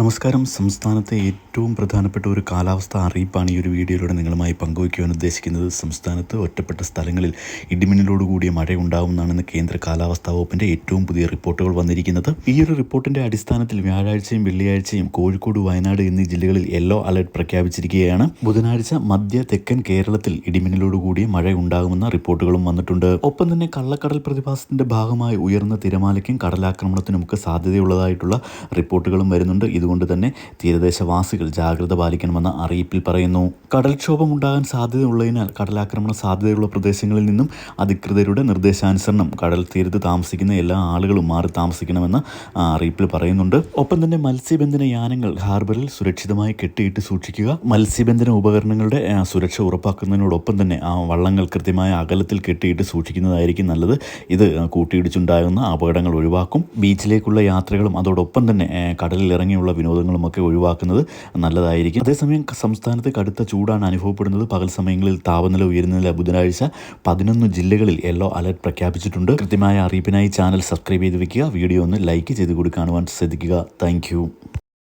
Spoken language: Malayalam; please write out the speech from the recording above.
നമസ്കാരം. സംസ്ഥാനത്തെ ഏറ്റവും പ്രധാനപ്പെട്ട ഒരു കാലാവസ്ഥ അറിയിപ്പാണ് ഈ ഒരു വീഡിയോയിലൂടെ നിങ്ങളുമായി പങ്കുവയ്ക്കുവാൻ ഉദ്ദേശിക്കുന്നത്. സംസ്ഥാനത്ത് ഒറ്റപ്പെട്ട സ്ഥലങ്ങളിൽ ഇടിമിന്നലോട് കൂടിയ മഴ ഉണ്ടാവുമെന്നാണെന്ന് കേന്ദ്ര കാലാവസ്ഥാ വകുപ്പിന്റെ ഏറ്റവും പുതിയ റിപ്പോർട്ടുകൾ വന്നിരിക്കുന്നത്. ഈ ഒരു റിപ്പോർട്ടിന്റെ അടിസ്ഥാനത്തിൽ വ്യാഴാഴ്ചയും വെള്ളിയാഴ്ചയും കോഴിക്കോട് വയനാട് എന്നീ ജില്ലകളിൽ യെല്ലോ അലർട്ട് പ്രഖ്യാപിച്ചിരിക്കുകയാണ്. ബുധനാഴ്ച മധ്യ തെക്കൻ കേരളത്തിൽ ഇടിമിന്നലോട് കൂടിയ മഴ ഉണ്ടാകുമെന്ന റിപ്പോർട്ടുകളും വന്നിട്ടുണ്ട്. ഒപ്പം തന്നെ കള്ളക്കടൽ പ്രതിഭാസത്തിന്റെ ഭാഗമായി ഉയർന്ന തിരമാലയ്ക്കും കടലാക്രമണത്തിനുമൊക്കെ സാധ്യതയുള്ളതായിട്ടുള്ള റിപ്പോർട്ടുകളും വരുന്നുണ്ട്. ഇതുകൊണ്ട് തന്നെ തീരദേശവാസികൾ ജാഗ്രത പാലിക്കണമെന്ന അറിയിപ്പിൽ പറയുന്നു. കടൽക്ഷോഭമുണ്ടാകാൻ സാധ്യതയുള്ളതിനാൽ കടലാക്രമണ സാധ്യതയുള്ള പ്രദേശങ്ങളിൽ നിന്നും അധികൃതരുടെ നിർദ്ദേശാനുസരണം കടൽ തീരത്ത് താമസിക്കുന്ന എല്ലാ ആളുകളും മാറി താമസിക്കണമെന്ന് അറിയിപ്പിൽ പറയുന്നുണ്ട്. ഒപ്പം തന്നെ മത്സ്യബന്ധന യാനങ്ങൾ ഹാർബറിൽ സുരക്ഷിതമായി കെട്ടിയിട്ട് സൂക്ഷിക്കുക മത്സ്യബന്ധന ഉപകരണങ്ങളുടെ സുരക്ഷ ഉറപ്പാക്കുന്നതിനോടൊപ്പം തന്നെ ആ വള്ളങ്ങൾ കൃത്യമായ അകലത്തിൽ കെട്ടിയിട്ട് സൂക്ഷിക്കുന്നതായിരിക്കും നല്ലത്. ഇത് കൂട്ടിയിടിച്ചുണ്ടാകുന്ന അപകടങ്ങൾ ഒഴിവാക്കും. ബീച്ചിലേക്കുള്ള യാത്രകളും അതോടൊപ്പം തന്നെ കടലിൽ ഇറങ്ങിയുള്ള വിനോദങ്ങളും ഒക്കെ ഒഴിവാക്കുന്നത് നല്ലതായിരിക്കും. അതേസമയം സംസ്ഥാനത്ത് കടുത്ത ചൂടാണ് അനുഭവപ്പെടുന്നത്. പകൽ സമയങ്ങളിൽ താപനില ഉയരുന്നതിൽ ബുധനാഴ്ച പതിനൊന്ന് ജില്ലകളിൽ യെല്ലോ അലർട്ട് പ്രഖ്യാപിച്ചിട്ടുണ്ട്. കൃത്യമായ അറിയിപ്പിനായി ചാനൽ സബ്സ്ക്രൈബ് ചെയ്ത് വെക്കുക. വീഡിയോ ഒന്ന് ലൈക്ക് ചെയ്ത് കൊടുക്കാനുവാൻ ശ്രദ്ധിക്കുക. താങ്ക്